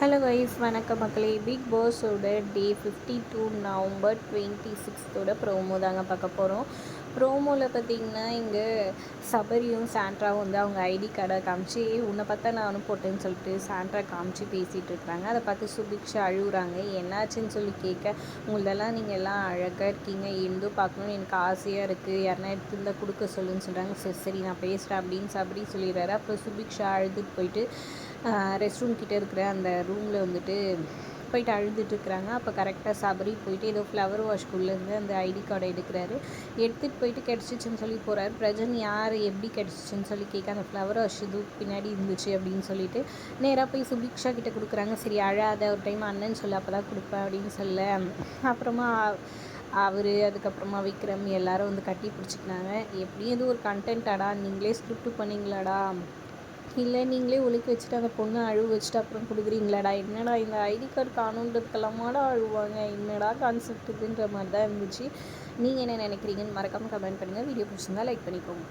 Hello wise வணக்கம் மக்களே. Big பாஸோட day fifty two November twenty சிக்ஸ்த்தோட promo தாங்க பார்க்க போகிறோம் ப்ரோமோவில் பார்த்தீங்கன்னா இங்கே சபரியும் சாண்ட்ராவும் வந்து அவங்க ஐடி கார்டை காமிச்சு உன்னை பார்த்தா நானும் போட்டேன்னு சொல்லிட்டு சாண்ட்ரா காமிச்சு பேசிகிட்டு இருக்கிறாங்க. அதை பார்த்து சுபிக்ஷா அழுகுறாங்க என்னாச்சுன்னு சொல்லி கேட்க உங்களதெல்லாம் நீங்கள் எல்லாம் அழகாக இருக்கீங்க. எந்தோ பார்க்கணுன்னு எனக்கு ஆசையாக இருக்குது யாருன்னா எடுத்துருந்தால் கொடுக்க சொல்லுன்னு சொல்கிறாங்க சரி சரி நான் பேசுகிறேன் அப்படின்னு சபரி சொல்லிடுறாரு. அப்புறம் சுபிக்ஷா அழுதுட்டு போயிட்டு ரெஸ்ட் ரூம் கிட்டே இருக்கிற அந்த ரூமில் வந்துட்டு போயிட்டு அழுதுட்டுருக்குறாங்க அப்போ கரெக்டாக சபரி போயிட்டு ஏதோ ஃப்ளவர் வாஷ்குள்ளேருந்து அந்த ஐடி கார்டை எடுக்கிறாரு. எடுத்துகிட்டு போயிட்டு கிடச்சிச்சின்னு சொல்லி போகிறாரு பிரஜன் யார் எப்படி கிடச்சிச்சின்னு சொல்லி கேட்க அந்த ஃப்ளவர் வாஷ் இது பின்னாடி இருந்துச்சு அப்படின்னு சொல்லிட்டு நேராக போய் சுபிக்ஷா கிட்டே கொடுக்குறாங்க. சரி அழாத ஒரு டைம் அண்ணன் சொல்லு அப்போ தான் கொடுப்பேன் அப்படின்னு சொல்ல. அப்புறமா அவர் அதுக்கப்புறமா விக்ரம் எல்லாரும் வந்து கட்டி பிடிச்சிக்கினாங்க. எப்படியும் இது ஒரு கண்டென்ட்டாடா நீங்களே ஸ்கிரிப்ட் பண்ணிங்களாடா? இல்லை நீங்களே ஒழிக்க வச்சுட்டு அந்த பொண்ணை அழுவ வச்சுட்டு அப்புறம் கொடுக்குறீங்களாடா? என்னடா இந்த ஐடி கார்டு காணுன்றதுக்கெல்லாமாடா அழுவாங்க? என்னடா கான்செப்ட் இதுன்ற மாதிரி தான் இருந்துச்சு. நீங்கள் என்ன நினைக்கிறீங்கன்னு மறக்காமல் கமெண்ட் பண்ணுங்கள் வீடியோ பிடிச்சிருந்தா லைக் பண்ணிக்கோங்க.